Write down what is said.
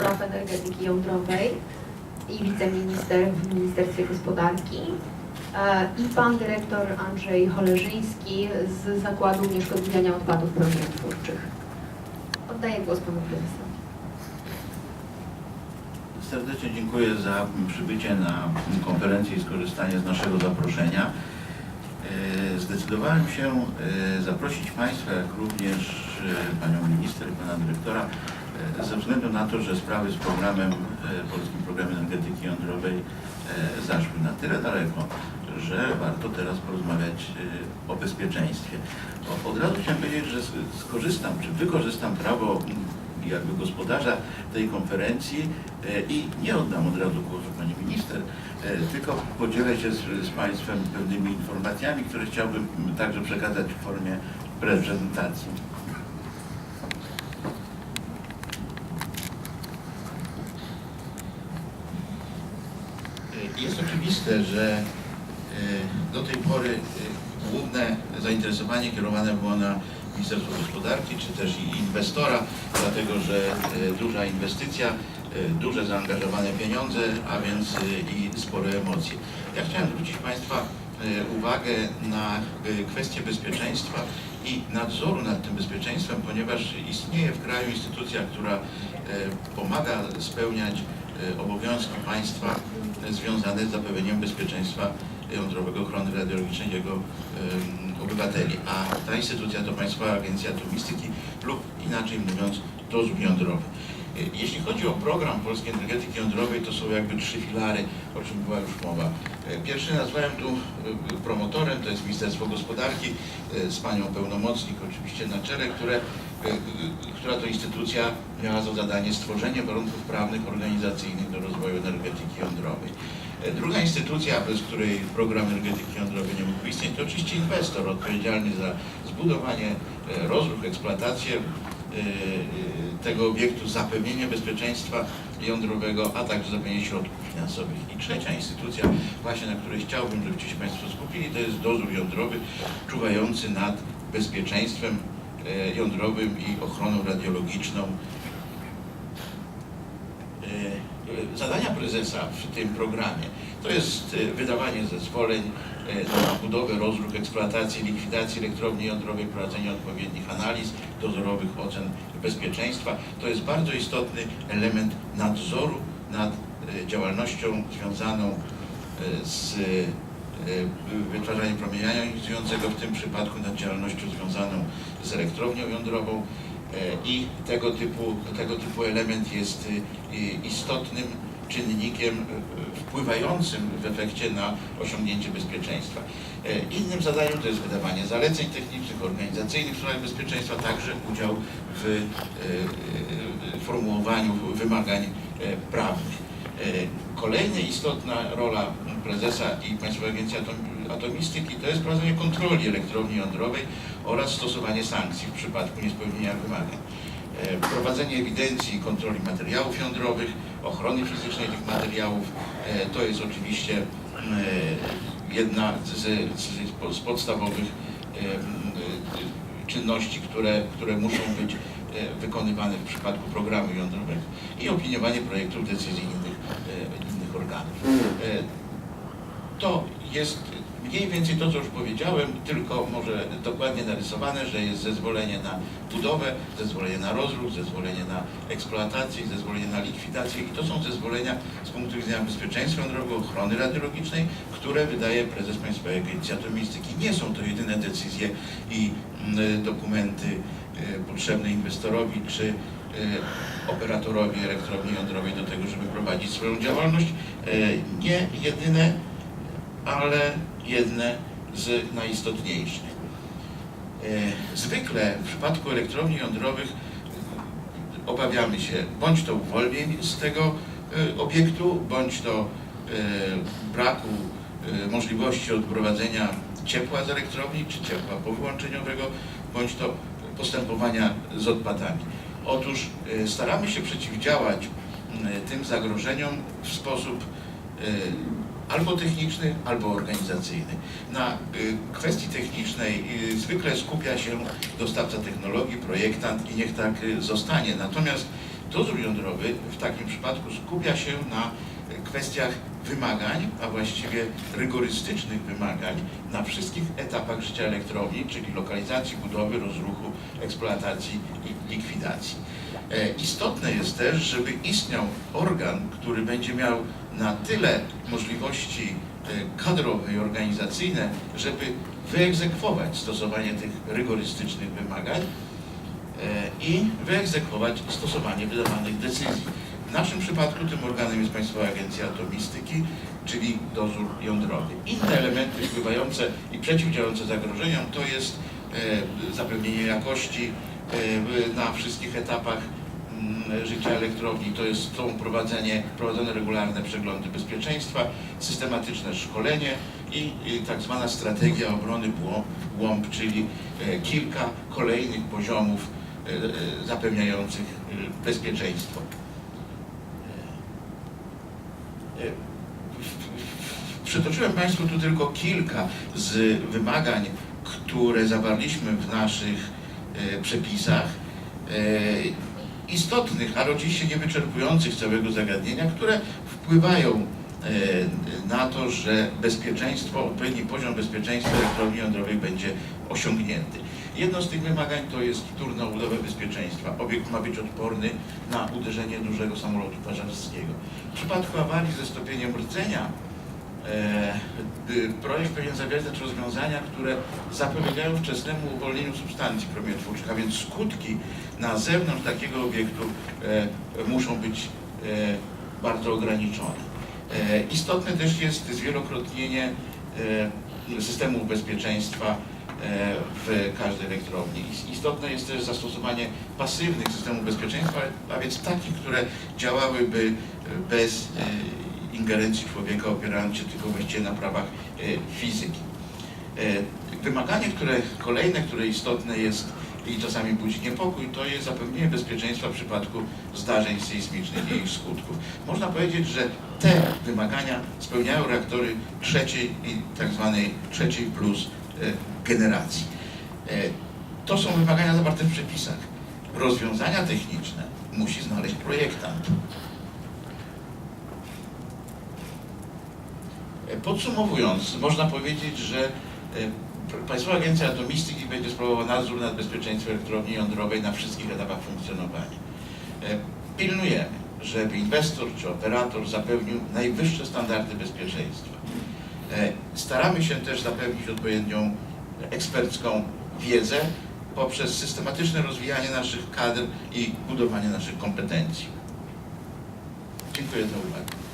spraw energetyki jądrowej i wiceminister w Ministerstwie Gospodarki e, i pan dyrektor Andrzej Cholerzyński z Zakładu Unieszkodliwiania Odpadów Promieniotwórczych. Oddaję głos panu prezesowi. Serdecznie dziękuję za przybycie na konferencję i skorzystanie z naszego zaproszenia. E, Zdecydowałem się e, zaprosić Państwa, jak również Panią Minister i Pana Dyrektora, ze względu na to, że sprawy z programem, e, Polskim Programem Energetyki Jądrowej e, zaszły na tyle daleko, że warto teraz porozmawiać e, o bezpieczeństwie. Od razu chciałem powiedzieć, że skorzystam, czy wykorzystam prawo m, jakby gospodarza tej konferencji e, i nie oddam od razu głosu Pani Minister, e, tylko podzielę się z, z Państwem pewnymi informacjami, które chciałbym m, także przekazać w formie prezentacji. E, Jest oczywiste, że e, do tej pory e, główne zainteresowanie kierowane było na Ministerstwo Gospodarki, czy też i inwestora, dlatego że e, duża inwestycja, duże zaangażowane pieniądze, a więc i spore emocje. Ja chciałem zwrócić Państwa uwagę na kwestię bezpieczeństwa i nadzoru nad tym bezpieczeństwem, ponieważ istnieje w kraju instytucja, która pomaga spełniać obowiązki państwa e, związane z zapewnieniem bezpieczeństwa jądrowego ochrony radiologicznej jego em, obywateli. A ta instytucja to Państwowa Agencja Atomistyki lub inaczej mówiąc dozór jądrowy. Jeśli chodzi o program Polskiej Energetyki Jądrowej, to są jakby trzy filary, o czym była już mowa. Pierwszy nazwałem tu promotorem, to jest Ministerstwo Gospodarki z panią pełnomocnik oczywiście na czele, które, która to instytucja miała za zadanie stworzenie warunków prawnych, organizacyjnych do rozwoju energetyki jądrowej. E, Druga instytucja, bez której program energetyki jądrowej nie mógłby istnieć, to oczywiście inwestor odpowiedzialny za zbudowanie, e, rozruch, eksploatację e, e, tego obiektu, zapewnienie bezpieczeństwa jądrowego, a także zapewnienie środków finansowych. I trzecia instytucja, właśnie na której chciałbym, żebyście się Państwo skupili, to jest dozór jądrowy czuwający nad bezpieczeństwem e, jądrowym i ochroną radiologiczną E, zadania prezesa w tym programie to jest e, wydawanie zezwoleń e, na budowę, rozruch, eksploatację, likwidację elektrowni jądrowej, prowadzenie odpowiednich analiz, dozorowych ocen bezpieczeństwa. To jest bardzo istotny element nadzoru nad e, działalnością związaną e, z e, wytwarzaniem promienia jonizującego, w tym przypadku nad działalnością związaną z elektrownią jądrową. E, I tego typu, tego typu element jest y, y, istotnym czynnikiem y, wpływającym w efekcie na osiągnięcie bezpieczeństwa. Innym zadaniem to jest wydawanie zaleceń technicznych, organizacyjnych w sprawach bezpieczeństwa, także udział w y, y, formułowaniu wymagań prawnych. E, Kolejna istotna rola prezesa i Państwowej Agencji Atom- Atomistyki to jest prowadzenie kontroli elektrowni jądrowej oraz stosowanie sankcji w przypadku niespełnienia wymagań. E, Prowadzenie ewidencji i kontroli materiałów jądrowych, ochrony fizycznej tych materiałów, e, to jest oczywiście jedna z, z, z podstawowych czynności, które, które muszą być wykonywane w przypadku programu jądrowego i opiniowanie projektów decyzji innych, innych organów. E, To jest mniej więcej to, co już powiedziałem, tylko może dokładnie narysowane, że jest zezwolenie na budowę, zezwolenie na rozruch, zezwolenie na eksploatację, zezwolenie na likwidację i to są zezwolenia z punktu widzenia bezpieczeństwa jądrowego, ochrony radiologicznej, które wydaje prezes Państwowej Agencji Atomistyki. Nie są to jedyne decyzje i mm, dokumenty e, potrzebne inwestorowi czy e, operatorowi elektrowni jądrowej do tego, żeby prowadzić swoją działalność. E, Nie jedyne, ale jedne z najistotniejszych. E, Zwykle w przypadku elektrowni jądrowych obawiamy się bądź to uwolnień z tego obiektu, bądź to braku możliwości odprowadzenia ciepła z elektrowni, czy ciepła powyłączeniowego, bądź to postępowania z odpadami. Otóż e, staramy się przeciwdziałać m, tym zagrożeniom w sposób e, albo techniczny, albo organizacyjny. Na y, kwestii technicznej y, zwykle skupia się dostawca technologii, projektant i niech tak y, zostanie. Natomiast Dozór jądrowy w takim przypadku skupia się na kwestiach wymagań, a właściwie rygorystycznych wymagań na wszystkich etapach życia elektrowni, czyli lokalizacji, budowy, rozruchu, eksploatacji i likwidacji. E, Istotne jest też, żeby istniał organ, który będzie miał na tyle możliwości e, kadrowe i organizacyjne, żeby wyegzekwować stosowanie tych rygorystycznych wymagań e, i wyegzekwować stosowanie wydawanych decyzji. W naszym przypadku tym organem jest Państwowa Agencja Atomistyki, czyli dozór jądrowy. Inne elementy wpływające i przeciwdziałające zagrożeniom to jest e, zapewnienie jakości e, na wszystkich etapach mm, życia elektrowni, to jest są prowadzenie, prowadzone regularne przeglądy bezpieczeństwa, systematyczne szkolenie i, tak zwana strategia obrony błą- łąb, czyli e, kilka kolejnych poziomów zapewniających bezpieczeństwo. Przytoczyłem Państwu tu tylko kilka z wymagań, które zawarliśmy w naszych e, przepisach. E, Istotnych, ale oczywiście nie wyczerpujących całego zagadnienia, które wpływają e, na to, że bezpieczeństwo, odpowiedni poziom bezpieczeństwa elektrowni jądrowej będzie osiągnięty. Jedno z tych wymagań to jest wtór na budowę bezpieczeństwa. Obiekt ma być odporny na uderzenie dużego samolotu pasażerskiego. W przypadku awarii ze stopieniem rdzenia e, projekt powinien zawierać rozwiązania, które zapobiegają wczesnemu uwolnieniu substancji promieniotwórczych, a więc skutki na zewnątrz takiego obiektu e, muszą być e, bardzo ograniczone. E, Istotne też jest zwielokrotnienie e, systemów bezpieczeństwa w każdej elektrowni. Is- Istotne jest też zastosowanie pasywnych systemów bezpieczeństwa, a więc takich, które działałyby e, bez e, ingerencji człowieka, opierając się tylko właściwie na prawach e, fizyki. Wymaganie, które kolejne, które istotne jest i czasami budzi niepokój, to jest zapewnienie bezpieczeństwa w przypadku zdarzeń sejsmicznych i ich skutków. Można powiedzieć, że te wymagania spełniają reaktory trzeciej i tak zwanej trzeciej plus generacji. E, To są wymagania zawarte w przepisach. Rozwiązania techniczne musi znaleźć projektant. E, Podsumowując, można powiedzieć, że e, Państwowa Agencja Atomistyki będzie sprawowała nadzór nad bezpieczeństwem elektrowni jądrowej na wszystkich etapach funkcjonowania. Pilnujemy, żeby inwestor czy operator zapewnił najwyższe standardy bezpieczeństwa. Staramy się też zapewnić odpowiednią ekspercką wiedzę poprzez systematyczne rozwijanie naszych kadr i budowanie naszych kompetencji. Dziękuję za uwagę.